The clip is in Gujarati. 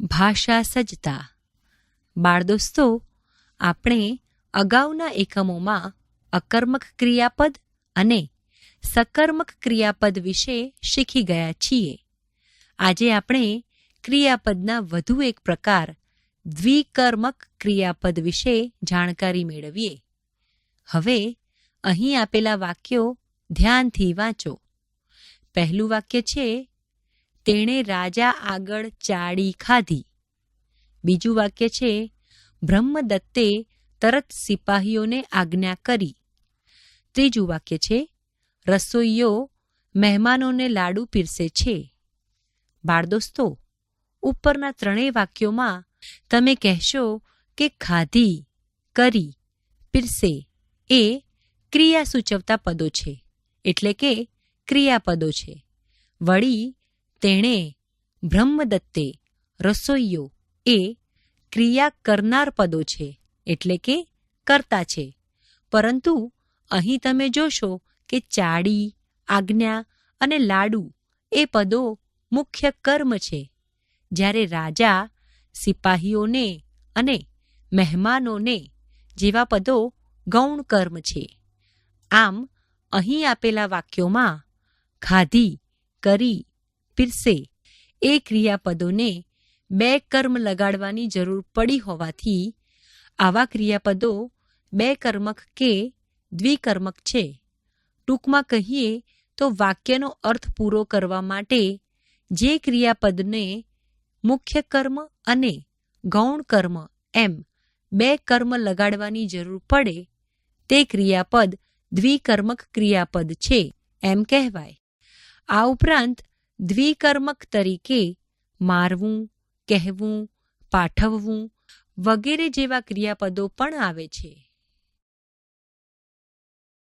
ભાષા સજ્જતા. બાળદોસ્તો, આપણે અગાઉના એકમોમાં અકર્મક ક્રિયાપદ અને સકર્મક ક્રિયાપદ વિશે શીખી ગયા છીએ. આજે આપણે ક્રિયાપદના વધુ એક પ્રકાર દ્વિકર્મક ક્રિયાપદ વિશે જાણકારી મેળવીએ. હવે અહીં આપેલા વાક્યો ધ્યાનથી વાંચો. પહેલું વાક્ય છે તેણે રાજા આગળ ચાડી ખાધી. બીજું વાક્ય છે, બ્રહ્મદત્તે તરત સિપાહીઓને આજ્ઞા કરી. ત્રીજું વાક્ય છે, રસોઈયો મહેમાનોને લાડુ પીરસે છે. બાળદોસ્તો ઉપરના ત્રણેય વાક્યોમાં તમે કહેશો કે ખાધી, કરી, પીરસે એ ક્રિયા સૂચવતા પદો છે, એટલે કે ક્રિયાપદો છે. વળી તેણે બ્રહ્મદત્તે રસોઈયો એ ક્રિયા કરનાર પદો છે, એટલે કે કરતા છે. પરંતુ અહીં તમે જોશો કે ચાડી, આજ્ઞા અને લાડુ એ પદો મુખ્ય કર્મ છે. જ્યારે રાજા સિપાહીઓને અને મહેમાનોને જેવા પદો ગૌણ કર્મ છે. આમ અહીં આપેલા વાક્યોમાં ખાધી, કરી પીરસે. એ ક્રિયાપદોને બે કર્મ લગાડવાની જરૂર પડી હોવાથી આવા ક્રિયાપદો બે કર્મક કે દ્વિકર્મક છે. ટૂંકમાં કહીએ તો વાક્યનો અર્થ પૂરો કરવા માટે જે ક્રિયાપદને મુખ્ય કર્મ અને ગૌણ કર્મ એમ બે કર્મ લગાડવાની જરૂર પડે, તે ક્રિયાપદ દ્વિકર્મક ક્રિયાપદ છે એમ કહેવાય. આ ઉપરાંત દ્વિકર્મક તરીકે મારવું કહેવું પાઠવવું વગેરે જેવા ક્રિયાપદો પણ આવે છે.